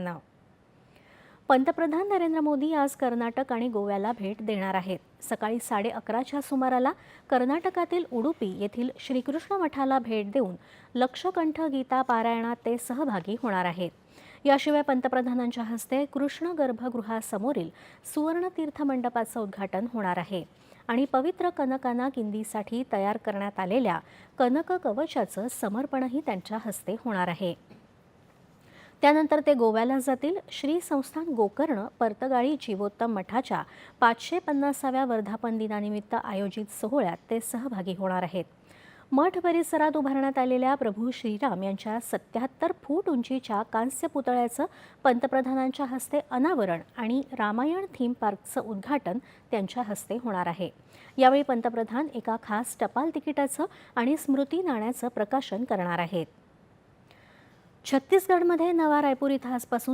नाव पंतप्रधान नरेंद्र मोदी आज कर्नाटक आणि गोव्याला भेट देणार आहेत. सकाळी साडे अकराच्या सुमाराला कर्नाटकातील उडुपी येथील श्रीकृष्ण मठाला भेट देऊन लक्षकंठ गीता पारायणात ते सहभागी होणार आहेत. याशिवाय पंतप्रधानांच्या हस्ते कृष्ण गर्भगृहासमोरील सुवर्णतीर्थ मंडपाचं उद्घाटन होणार आहे आणि पवित्र कनकाना किंदीसाठी तयार करण्यात आलेल्या कनक कवचाचं समर्पणही त्यांच्या हस्ते होणार आहे. त्यानंतर ते गोव्याला जातील. श्री संस्थान गोकर्ण पर्तगाळी जीवोत्तम मठाच्या पाचशे पन्नासाव्या वर्धापन दिनानिमित्त आयोजित सोहळ्यात ते सहभागी होणार आहेत. मठ परिसरात उभारण्यात आलेल्या प्रभू श्रीराम यांच्या सत्याहत्तर फूट उंचीच्या कांस्य पुतळ्याचं पंतप्रधानांच्या हस्ते अनावरण आणि रामायण थीम पार्कचं उद्घाटन त्यांच्या हस्ते होणार आहे. यावेळी पंतप्रधान एका खास टपाल तिकिटाचं आणि स्मृती नाण्याचं प्रकाशन करणार आहेत. छत्तीसगडमध्ये नवा रायपूर इथं आजपासून